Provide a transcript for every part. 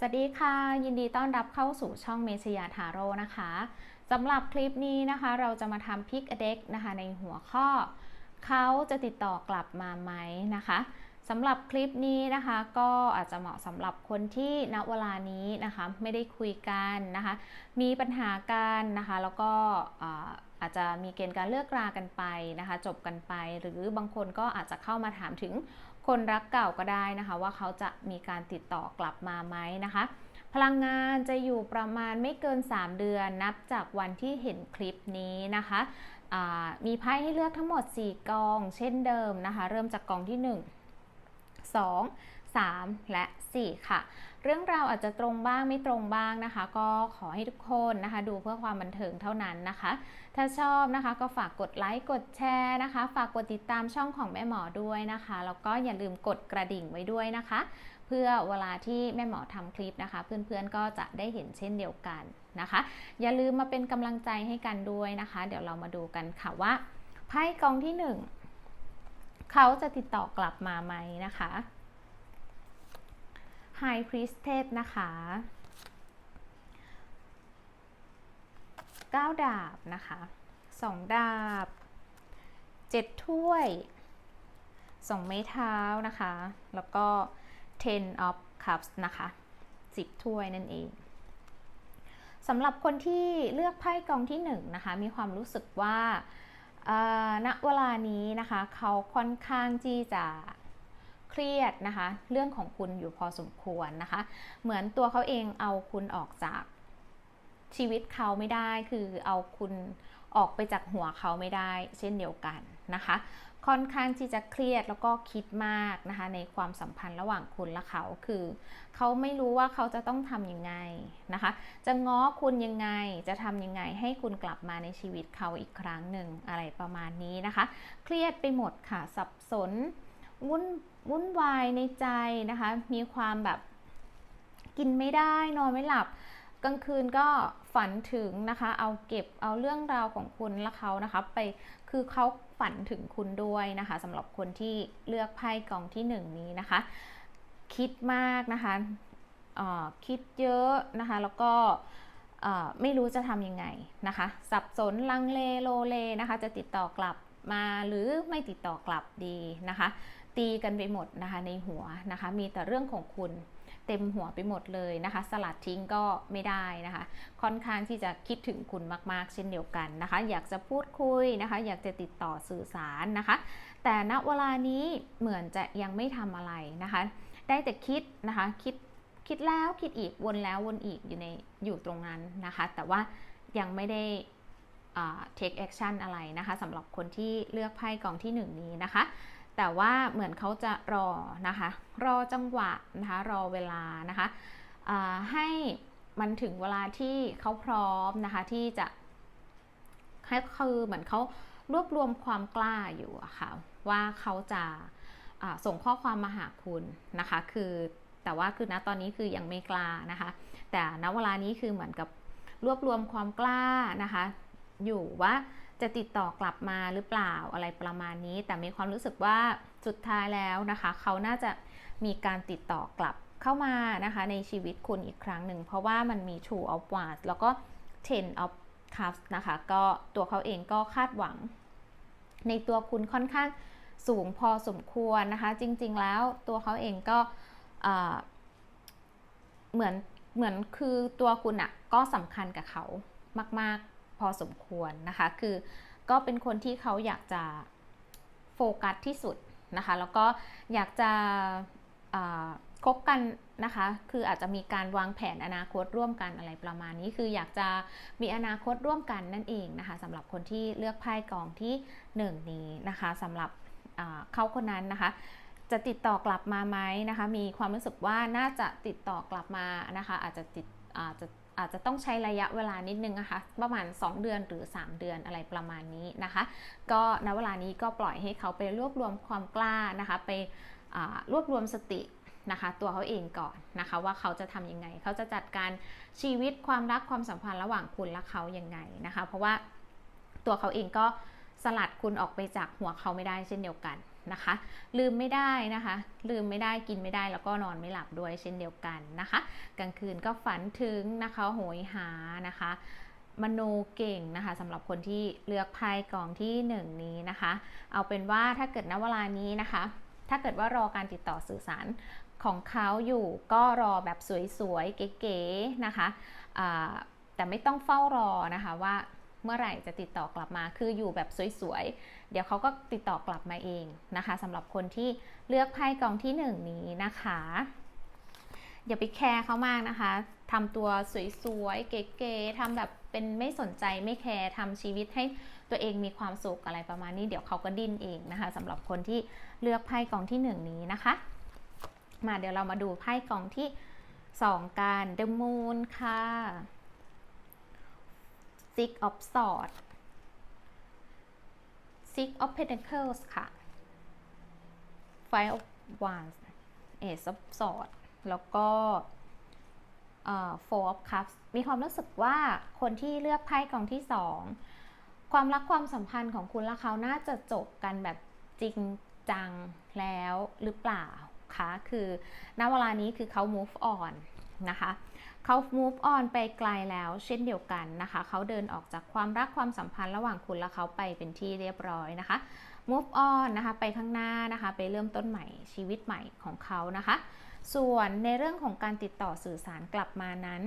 สวัสดีค่ะ ยินดีต้อนรับเข้าสู่ช่องเมชยาทาโร่นะคะสำหรับคลิปนี้นะคะ เราจะมาทำพิกเด็กนะคะในหัวข้อ เขาจะติดต่อกลับมาไหมนะคะสำหรับคลิปนี้นะคะ ก็อาจจะเหมาะสำหรับคนที่ณเวลานี้นะคะไม่ได้คุยกันนะคะ มีปัญหากันนะคะ แล้วก็อาอาจจะมีเกณฑ์การเลิกรากันไปนะคะ จบกันไป หรือบางคนก็อาจจะเข้ามาถามถึง คนรักเก่าก็ได้นะคะ ว่าเขาจะมีการติดต่อกลับมาไหมนะคะ พลังงานจะอยู่ประมาณไม่เกิน 3 เดือนนับจากวันที่เห็นคลิปนี้นะคะมีไพ่ให้เลือกทั้งหมด 4 กอง เช่นเดิมนะคะ เริ่มจากกองที่ 1 2 3 และ 4 ค่ะ เรื่องราวอาจจะตรงบ้างไม่ตรงบ้างนะคะ ก็ขอให้ทุกคนนะคะ ดูเพื่อความบันเทิงเท่านั้นนะคะ ถ้าชอบนะคะก็ฝากกดไลค์กดแชร์นะคะ ฝากกดติดตามช่องของแม่หมอด้วยนะคะแล้วก็อย่าลืมกดกระดิ่งไว้ด้วยนะคะ เพื่อเวลาที่แม่หมอทำคลิปนะคะ เพื่อนๆก็จะได้เห็นเช่นเดียวกันนะคะ อย่าลืมมาเป็นกำลังใจให้กันด้วยนะคะ เดี๋ยวเรามาดูกันค่ะว่าไพ่กองที่หนึ่งเขาจะติดต่อกลับมาไหมนะคะ High Priestess นะคะ 9 ดาบนะคะ 2 ดาบ 7 ถ้วย 2 ไม้เท้านะคะ แล้วก็ ten of cups นะคะ 10 ถ้วยนั่นเองสำหรับคนที่เลือกไพ่กองที่1นนะคะ มีความรู้สึกว่าณเวลานี้นะคะ เขาค่อนข้างที่จะ รียดนะคะ เรื่องของคุณอยู่พอสมควรนะคะ เหมือนตัวเขาเองเอาคุณออกจากชีวิตเขาไม่ได้ คือเอาคุณออกไปจากหัวเขาไม่ได้ เช่นเดียวกันนะคะ ค่อนข้างที่จะเครียดแล้วก็คิดมากนะคะ ในความสัมพันธ์ระหว่างคุณและเขาคือเขาไม่รู้ว่าเขาจะต้องทำยังไงนะคะ จะง้อคุณยังไงจะทำยังไง ให้คุณกลับมาในชีวิตเขาอีกครั้งหนึ่งอะไรประมาณนี้นะคะ เครียดไปหมดค่ะสับสน วุ่นวุ่นวายในใจนะคะ มีความแบบกินไม่ได้นอนไม่หลับ กลางคืนก็ฝันถึงนะคะ เอาเก็บเอาเรื่องราวของคุณและเขานะคะไปคือเขาฝันถึงคุณด้วยนะคะสำหรับคนที่เลือกไพ่กองที่หนึ่งนี้นะคะ คิดมากนะคะคิดเยอะนะคะ แล้วก็ไม่รู้จะทำยังไงนะคะ สับสนลังเลโลเลนะคะ จะติดต่อกลับมาหรือไม่ติดต่อกลับดีนะคะ ตีกันไปหมดนะคะในหัวนะคะ มีแต่เรื่องของคุณเต็มหัวไปหมดเลยนะคะ สลัดทิ้งก็ไม่ได้นะคะ ค่อนข้างที่จะคิดถึงคุณมาก ๆ เช่นเดียวกันนะคะ อยากจะพูดคุยนะคะ อยากจะติดต่อสื่อสารนะคะ แต่ณเวลานี้เหมือนจะยังไม่ทำอะไรนะคะ ได้แต่คิดนะคะคิดคิดแล้วคิดอีกวนแล้ววนอีกอยู่ในอยู่ตรงนั้นนะคะ แต่ว่ายังไม่ได้ take action อะไรนะคะสำหรับคนที่เลือกไพ่กองที่ 1 นี้นะคะ แต่ว่าเหมือนเขาจะรอนะคะ รอจังหวะนะคะ รอเวลานะคะให้มันถึงเวลาที่เขาพร้อมนะคะที่จะให้คือเหมือนเขารวบรวมความกล้าอยู่อะค่ะว่าเขาจะส่งข้อความมาหาคุณนะคะ คือแต่ว่าคือณตอนนี้คือยังไม่กล้านะคะ แต่ณเวลานี้คือเหมือนกับรวบรวมความกล้านะคะ อยู่ว่าจะติดต่อกลับมาหรือเปล่าอะไรประมาณนี้ แต่มีความรู้สึกว่าสุดท้ายแล้วนะคะ เขาน่าจะมีการติดต่อกลับเข้ามานะคะในชีวิตคุณอีกครั้งหนึ่ง เพราะว่ามันมี Two of Wands แล้วก็ Ten of Cups นะคะ ก็ตัวเขาเองก็คาดหวัง ในตัวคุณค่อนข้างสูงพอสมควรนะคะ จริง ๆ แล้วตัวเขาเองก็เหมือนเหมือนคือตัวคุณอะก็สำคัญกับเขามาก พอสมควรนะคะ คือก็เป็นคนที่เขาอยากจะโฟกัสที่สุดนะคะ แล้วก็อยากจะคบกันนะคะ คืออาจจะมีการวางแผนอนาคตร่วมกันอะไรประมาณนี้ คืออยากจะมีอนาคตร่วมกันนั่นเองนะคะสำหรับคนที่เลือกไพ่กองที่ 1 นี้นะคะสำหรับเขาคนนั้นนะคะ จะติดต่อกลับมาไหมนะคะ มีความรู้สึกว่าน่าจะติดต่อกลับมานะคะ อาจจะติดอาจจะ อาจจะต้องใช้ระยะเวลานิดนึงนะคะ ประมาณ 2 เดือนหรือ 3 เดือนอะไรประมาณนี้นะคะ ก็ณเวลานี้ก็ปล่อยให้เขาไปรวบรวมความกล้านะคะ ไปรวบรวมสตินะคะตัวเขาเองก่อนนะคะว่าเขาจะทํำยังไง เขาจะจัดการชีวิตความรักความสัมพันธ์ระหว่างคุณและเขายังไงนะคะ เพราะว่าตัวเขาเองก็สลัดคุณออกไปจากหัวเขาไม่ได้เช่นเดียวกัน นะคะ ลืมไม่ได้นะคะ ลืมไม่ได้กินไม่ได้แล้วก็นอนไม่หลับด้วยเช่นเดียวกันนะคะ กลางคืนก็ฝันถึงนะคะโหยหานะคะมโนเก่งนะคะสำหรับคนที่เลือกไพ่กองที่หนึ่งนี้นะคะ เอาเป็นว่าถ้าเกิดณเวลานี้นะคะ ถ้าเกิดว่ารอการติดต่อสื่อสารของเขาอยู่ก็รอแบบสวยๆ เก๋ๆนะคะแต่ไม่ต้องเฝ้ารอนะคะว่าเมื่อไหร่จะติดต่อกลับมาคืออยู่แบบสวยๆ เดี๋ยวเขาก็ติดต่อกลับมาเองนะคะสำหรับคนที่เลือกไพ่กองที่หนึ่งนี้นะคะอย่าไปแคร์เขามากนะคะทำตัวสวยๆ เก๋ๆทำแบบเป็นไม่สนใจไม่แคร์ทำชีวิตให้ตัวเองมีความสุขอะไรประมาณนี้ เดี๋ยวเขาก็ดิ้นเองนะคะสำหรับคนที่เลือกไพ่กองที่หนึ่งนี้นะคะ มาเดี๋ยวเรามาดูไพ่กองที่ 2กัน The Moon ค่ะ Six of Swords Six of Pentacles ค่ะ Five of Wands Ace of Swords แล้วก็เอ่อ Four of Cups มีความรู้สึกว่าคนที่เลือกไพ่กองที่2ความรักความสัมพันธ์ของคุณและเขาน่าจะจบกันแบบจริงจังแล้วหรือเปล่าคะคือณเวลานี้คือเขา move on นะคะเขา move on ไปไกลแล้วเช่นเดียวกันนะคะเขาเดินออกจากความรักความสัมพันธ์ระหว่างคุณและเขาไปเป็นที่เรียบร้อยนะคะ move on นะคะไปข้างหน้านะคะไปเริ่มต้นใหม่ชีวิตใหม่ของเขานะคะ ส่วนในเรื่องของการติดต่อสื่อสารกลับมานั้น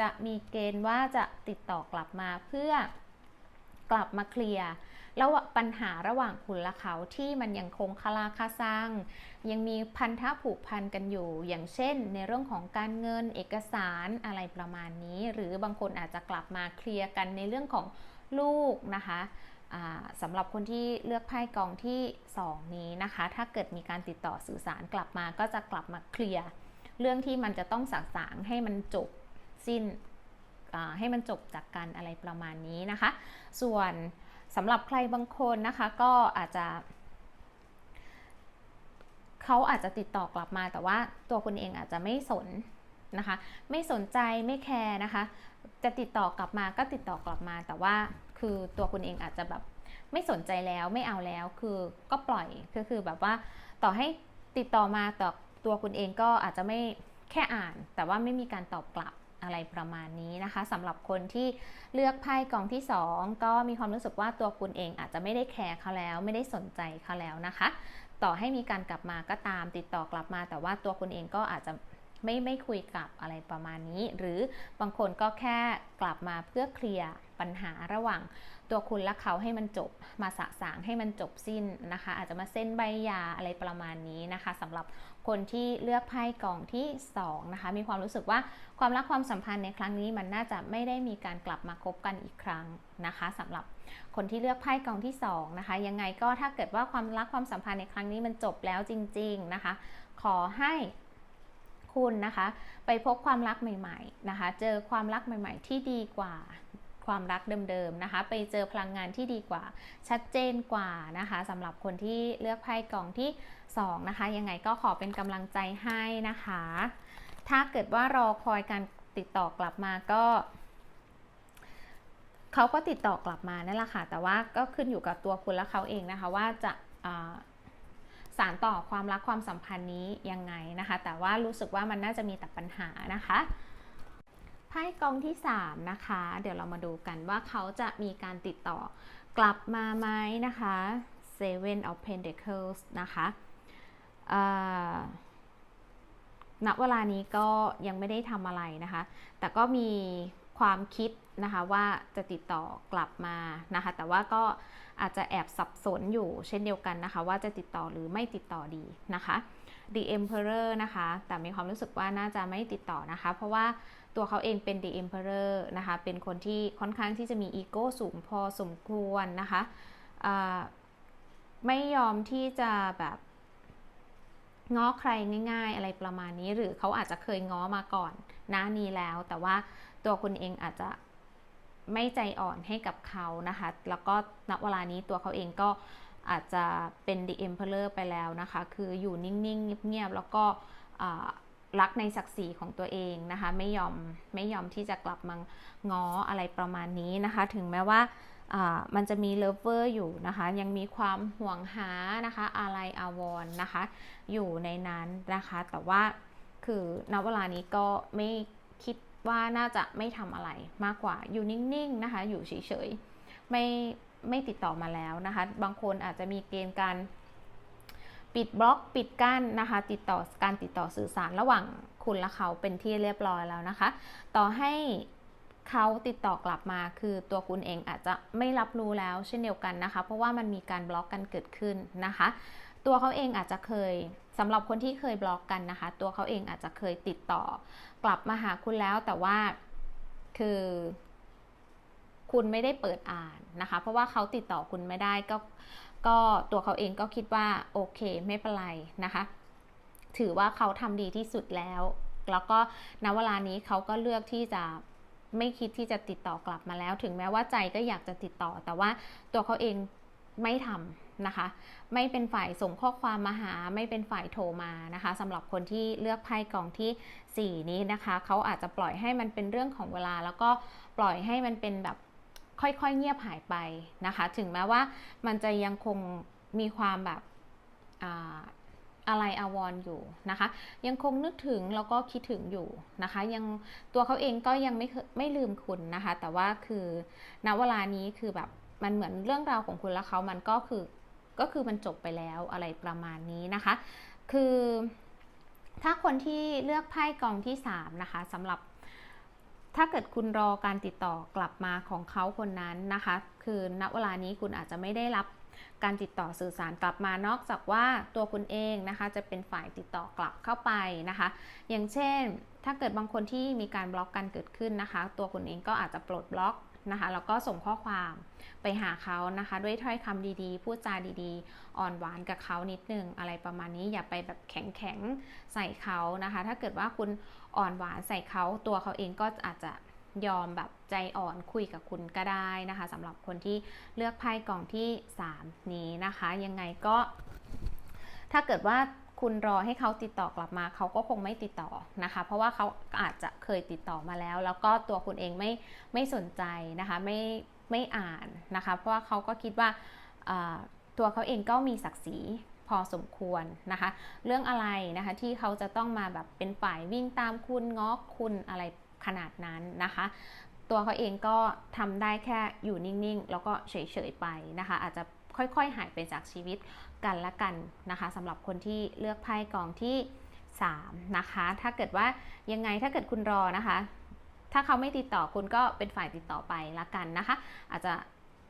จะมีเกณฑ์ว่าจะติดต่อกลับมาเพื่อกลับมาเคลียร์ แล้วปัญหาระหว่างคุณและเขาที่มันยังคงคาราคาซังยังมีพันธะผูกพันกันอยู่ อย่างเช่น ในเรื่องของการเงินเอกสารอะไรประมาณนี้ หรือบางคนอาจจะกลับมาเคลียร์กันในเรื่องของลูกนะคะสำหรับคนที่เลือกไพ่กองที่ 2 นี้นะคะ ถ้าเกิดมีการติดต่อสื่อสารกลับมาก็จะกลับมาเคลียร์เรื่องที่มันจะต้องสักสางให้มันจบสิ้นให้มันจบจากกันอะไรประมาณนี้นะคะ ส่วน สำหรับใครบางคนนะคะก็อาจจะเขาอาจจะติดต่อกลับมาแต่ว่าตัวคุณเองอาจจะไม่สนนะคะ ไม่สนใจไม่แคร์นะคะ จะติดต่อกลับมาก็ติดต่อกลับมา แต่ว่าคือตัวคุณเองอาจจะแบบไม่สนใจแล้วไม่เอาแล้วคือก็ปล่อยก็คือแบบว่าต่อให้ติดต่อมาต่อตัวคุณเองก็อาจจะไม่แค่อ่าน แต่ว่าไม่มีการตอบกลับ อะไรประมาณนี้นะคะสำหรับคนที่เลือกไพ่กองที่ 2 ก็มีความรู้สึกว่าตัวคุณเองอาจจะไม่ได้แคร์เขาแล้ว ไม่ได้สนใจเขาแล้วนะคะ ต่อให้มีการกลับมาก็ตามติดต่อกลับมา แต่ว่าตัวคุณเองก็อาจจะไม่ไม่คุยกับอะไรประมาณนี้ หรือบางคนก็แค่กลับมาเพื่อเคลียร์ปัญหาระหว่างตัวคุณและเขาให้มันจบมาสะสางให้มันจบสิ้นนะคะ อาจจะมาเส้นใบยาอะไรประมาณนี้นะคะสำหรับ คนที่เลือกไพ่กองที่2นะคะมีความรู้สึกว่าความรักความสัมพันธ์ในครั้งนี้มันน่าจะไม่ได้มีการกลับมาคบกันอีกครั้งนะคะสำหรับคนที่เลือกไพ่กองที่2นะคะยังไงก็ถ้าเกิดว่าความรักความสัมพันธ์ในครั้งนี้มันจบแล้วจริง ๆนะคะ ขอให้คุณนะคะ ไปพบความรักใหม่ ๆนะคะ เจอความรักใหม่ ๆ ที่ดีกว่า ความรักเดิมๆนะคะ ไปเจอพลังงานที่ดีกว่า ชัดเจนกว่านะคะสำหรับคนที่เลือกไพ่กล่องที่ 2 นะคะ ยังไงก็ขอเป็นกำลังใจให้นะคะ ถ้าเกิดว่ารอคอยการติดต่อกลับมาก็เขาก็ติดต่อกลับมานั่นแหละค่ะ แต่ว่าก็ขึ้นอยู่กับตัวคุณและเขาเองนะคะ ว่าจะสารต่อความรักความสัมพันธ์นี้ยังไงนะคะ แต่ว่ารู้สึกว่ามันน่าจะมีแต่ปัญหานะคะ ไพ่กองที่ 3 นะคะ เดี๋ยวเรามาดูกันว่าเขาจะมีการติดต่อกลับมาไหมนะคะ Seven of Pentacles นะคะณเวลานี้ก็ยังไม่ได้ทำอะไรนะคะ แต่ก็มีความคิดนะคะว่าจะติดต่อกลับมานะคะ แต่ว่าก็อาจจะแอบสับสนอยู่เช่นเดียวกันนะคะ ว่าจะติดต่อหรือไม่ติดต่อดีนะคะ The Emperor นะคะ แต่มีความรู้สึกว่าน่าจะไม่ติดต่อนะคะ เพราะว่า ตัวเขาเองเป็น The Emperor นะคะ เป็นคนที่ค่อนข้างที่จะมีอีโก้สูงพอสมควรนะคะไม่ยอมที่จะแบบง้อใครง่ายๆ อะไรประมาณนี้ หรือเขาอาจจะเคยง้อมาก่อนหน้านี้แล้ว แต่ว่าตัวคุณเองอาจจะไม่ใจอ่อนให้กับเขานะคะ แล้วก็ณเวลานี้ตัวเขาเองก็อาจจะเป็น The Emperor ไปแล้วนะคะ คืออยู่นิ่งๆ เงียบๆ แล้วก็ รักในศักดิ์ศรีของตัวเองนะคะ ไม่ยอมไม่ยอมที่จะกลับมาง้ออะไรประมาณนี้นะคะ ถึงแม้ว่ามันจะมีเลิฟเวอร์อยู่นะคะ ยังมีความห่วงหานะคะอะไรอาวรณ์นะคะ อยู่ในนั้นนะคะ แต่ว่าคือณเวลานี้ก็ไม่คิดว่าน่าจะไม่ทำอะไรมากกว่าอยู่นิ่งๆนะคะ อยู่เฉยๆไม่ไม่ติดต่อมาแล้วนะคะ บางคนอาจจะมีเกณฑ์การ ปิดบล็อกปิดกั้นนะคะ ติดต่อการติดต่อสื่อสารระหว่างคุณและเขาเป็นที่เรียบร้อยแล้วนะคะ ต่อให้เขาติดต่อกลับมาคือตัวคุณเองอาจจะไม่รับรู้แล้วเช่นเดียวกันนะคะ เพราะว่ามันมีการบล็อกกันเกิดขึ้นนะคะ ตัวเขาเองอาจจะเคยสำหรับคนที่เคยบล็อกกันนะคะ ตัวเขาเองอาจจะเคยติดต่อกลับมาหาคุณแล้วแต่ว่าคือ คุณไม่ได้เปิดอ่านนะคะ เพราะว่าเขาติดต่อคุณไม่ได้ก็ ก็ตัวเขาเองก็คิดว่าโอเคไม่เป็นไรนะคะ ถือว่าเขาทำดีที่สุดแล้ว แล้วก็ณเวลานี้เขาก็เลือกที่จะไม่คิดที่จะติดต่อกลับมาแล้ว ถึงแม้ว่าใจก็อยากจะติดต่อ แต่ว่าตัวเขาเองไม่ทำนะคะ ไม่เป็นฝ่ายส่งข้อความมาหา ไม่เป็นฝ่ายโทรมานะคะสำหรับคนที่เลือกไพ่กล่องที่ 4 นี้นะคะ เขาอาจจะปล่อยให้มันเป็นเรื่องของเวลา แล้วก็ปล่อยให้มันเป็นแบบ ค่อยๆเงียบหายไปนะคะ ถึงแม้ว่ามันจะยังคงมีความแบบอะไรอาวรออยู่นะคะ ยังคงนึกถึงแล้วก็คิดถึงอยู่นะคะ ยังตัวเขาเองก็ยังไม่ไม่ลืมคุณนะคะ แต่ว่าคือณเวลานี้คือแบบมันเหมือนเรื่องราวของคุณและเขามันก็คือก็คือมันจบไปแล้วอะไรประมาณนี้นะคะ คือถ้าคนที่เลือกไพ่กองที่3นะคะสำหรับ ถ้าเกิดคุณรอการติดต่อกลับมาของเขาคนนั้นนะคะ คือณเวลานี้คุณอาจจะไม่ได้รับการติดต่อสื่อสารกลับมานอกจากว่าตัวคุณเองนะคะ จะเป็นฝ่ายติดต่อกลับเข้าไปนะคะ อย่างเช่น ถ้าเกิดบางคนที่มีการบล็อกกันเกิดขึ้นนะคะ ตัวคุณเองก็อาจจะปลดบล็อกนะคะแล้วก็ส่งข้อความไปหาเขานะคะ ด้วยถ้อยคำดีๆ พูดจาดีๆ อ่อนหวานกับเขานิดนึงอะไรประมาณนี้อย่าไปแบบแข็งๆใส่เขานะคะ ถ้าเกิดว่าคุณ อ่อนหวานใส่เขาตัวเขาเองก็อาจจะยอมแบบใจอ่อนคุยกับคุณก็ได้นะคะสำหรับคนที่เลือกไพ่กล่องที่ 3 นี้นะคะ ยังไงก็ ถ้าเกิดว่าคุณรอให้เขาติดต่อกลับมาเขาก็คงไม่ติดต่อนะคะ เพราะว่าเขาอาจจะเคยติดต่อมาแล้ว แล้วก็ตัวคุณเองไม่ไม่สนใจนะคะไม่ไม่อ่านนะคะ เพราะว่าเขาก็คิดว่าตัวเขาเองก็มีศักดิ์ศรี พอสมควรนะคะ เรื่องอะไรนะคะที่เขาจะต้องมาแบบเป็นฝ่ายวิ่งตามคุณง้อคุณอะไรขนาดนั้นนะคะ ตัวเขาเองก็ทำได้แค่อยู่นิ่งๆ แล้วก็เฉยๆไปนะคะ อาจจะค่อยๆ หายไปจากชีวิตกันละกันนะคะสำหรับคนที่เลือกไพ่กองที่ 3 นะคะ ถ้าเกิดว่ายังไงถ้าเกิดคุณรอนะคะ ถ้าเขาไม่ติดต่อคุณก็เป็นฝ่ายติดต่อไปละกันนะคะ อาจจะ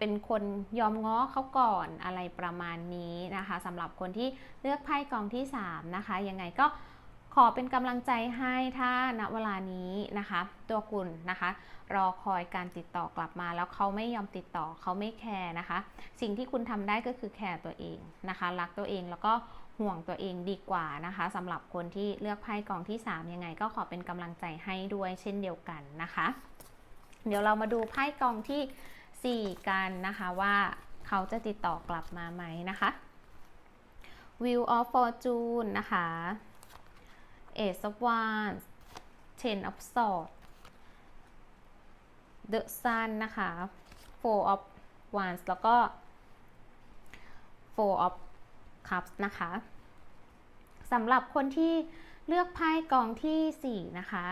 เป็นคนยอมง้อเขาก่อนอะไรประมาณนี้นะคะสำหรับคนที่เลือกไพ่กองที่ 3 นะคะ ยังไงก็ขอเป็นกำลังใจให้ถ้าณเวลานี้นะคะ ตัวคุณนะคะ รอคอยการติดต่อกลับมา แล้วเขาไม่ยอมติดต่อเขาไม่แคร์นะคะ สิ่งที่คุณทำได้ก็คือแคร์ตัวเองนะคะ รักตัวเองแล้วก็ห่วงตัวเองดีกว่านะคะสำหรับคนที่เลือกไพ่กองที่ 3 ยังไง ก็ขอเป็นกำลังใจให้ด้วยเช่นเดียวกันนะคะ เดี๋ยวเรามาดูไพ่กองที่ 4 กันนะคะว่าเขาจะติดต่อกลับมาไหมนะคะ Wheel of Fortune นะคะ Ace of Wands Ten of Swords The Sun นะคะ Four of Wands แล้วก็ Four of Cups นะคะสำหรับคนที่เลือกไพ่กองที่ 4 นะคะ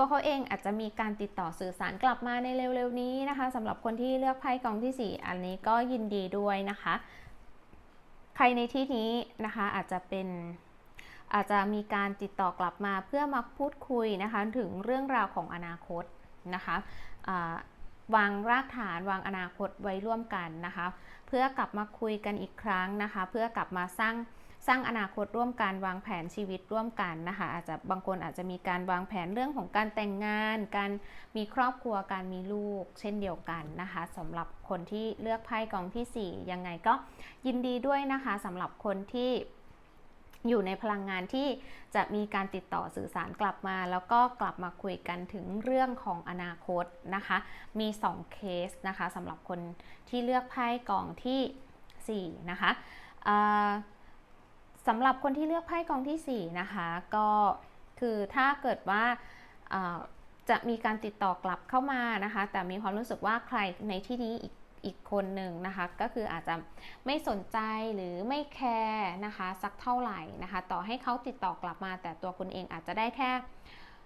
ตัวเขาเองอาจจะมีการติดต่อสื่อสารกลับมาในเร็วๆนี้นะคะสำหรับคนที่เลือกไพ่กองที่ 4 อันนี้ก็ยินดีด้วยนะคะ ใครในที่นี้นะคะอาจจะเป็นอาจจะมีการติดต่อกลับมาเพื่อมาพูดคุยนะคะถึงเรื่องราวของอนาคตนะคะวางรากฐานวางอนาคตไว้ร่วมกันนะคะ เพื่อกลับมาคุยกันอีกครั้งนะคะ เพื่อกลับมาสร้าง สร้างอนาคตร่วมกันวางแผนชีวิตร่วมกันนะคะ อาจจะบางคนอาจจะมีการวางแผนเรื่องของการแต่งงาน การมีครอบครัวการมีลูก เช่นเดียวกันนะคะสำหรับคนที่เลือกไพ่กองที่ 4 ยังไงก็ยินดีด้วยนะคะสำหรับคนที่อยู่ในพลังงานที่จะมีการติดต่อสื่อสารกลับมา แล้วก็กลับมาคุยกันถึงเรื่องของอนาคตนะคะ มี 2 เคสนะคะสำหรับคนที่เลือกไพ่กองที่ 4 นะคะ สำหรับคนที่เลือกไพ่กองที่ 4 นะคะ ก็คือถ้าเกิดว่าจะมีการติดต่อกลับเข้ามานะคะ แต่มีความรู้สึกว่าใครในที่นี้อีกอีกคนหนึ่งนะคะ ก็คืออาจจะไม่สนใจหรือไม่แคร์นะคะ สักเท่าไหร่นะคะ ต่อให้เขาติดต่อกลับมา แต่ตัวคุณเองอาจจะได้แค่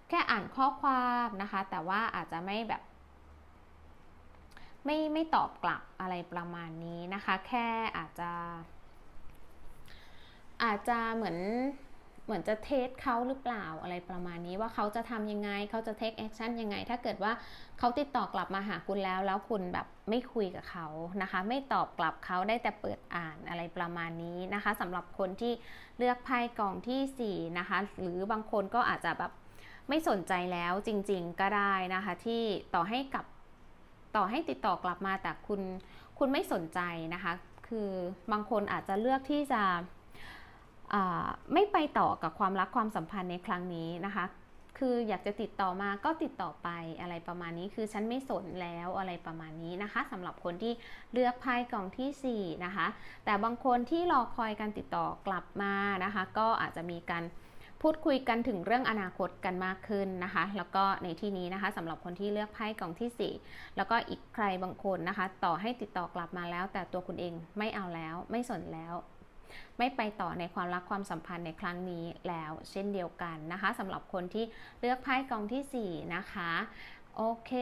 แค่อ่านข้อความนะคะ แต่ว่าอาจจะไม่แบบ ไม่ไม่ตอบกลับอะไรประมาณนี้นะคะ แค่อาจจะ อาจจะเหมือนเหมือนจะเทสเขาหรือเปล่าอะไรประมาณนี้ว่าเขาจะทำยังไงเขาจะเทคแอคชั่นยังไง ถ้าเกิดว่าเขาติดต่อกลับมาหาคุณแล้ว แล้วคุณแบบไม่คุยกับเขานะคะ ไม่ตอบกลับเขาได้แต่เปิดอ่านอะไรประมาณนี้นะคะสำหรับคนที่เลือกไพ่กองที่4นะคะหรือบางคนก็อาจจะแบบไม่สนใจแล้วจริง ๆ ก็ได้นะคะ ที่ต่อให้กลับต่อให้ติดต่อกลับมาแต่คุณคุณไม่สนใจนะคะ คือบางคนอาจจะเลือกที่จะ ไม่ไปต่อกับความรักความสัมพันธ์ในครั้งนี้นะคะ คืออยากจะติดต่อมาก็ติดต่อไปอะไรประมาณนี้ คือฉันไม่สนแล้วอะไรประมาณนี้นะคะสำหรับคนที่เลือกไพ่กล่องที่ 4 นะคะ แต่บางคนที่รอคอยการติดต่อกลับมานะคะ ก็อาจจะมีการพูดคุยกันถึงเรื่องอนาคตกันมากขึ้นนะคะ แล้วก็ในที่นี้นะคะสำหรับคนที่เลือกไพ่กล่องที่ 4 แล้วก็อีกใครบางคนนะคะ ต่อให้ติดต่อกลับมาแล้ว แต่ตัวคุณเองไม่เอาแล้วไม่สนแล้ว ไม่ไปต่อในความรักความสัมพันธ์ในครั้งนี้แล้วเช่นเดียวกันนะคะสำหรับคนที่เลือกไพ่กองที่ 4 นะคะโอเค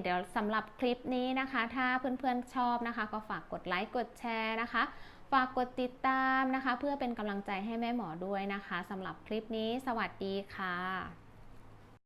เดี๋ยวสำหรับคลิปนี้นะคะ ถ้าเพื่อนๆชอบนะคะ ก็ฝากกดไลค์กดแชร์นะคะ ฝากกดติดตามนะคะ เพื่อเป็นกำลังใจให้แม่หมอด้วยนะคะสำหรับคลิปนี้ สวัสดีค่ะ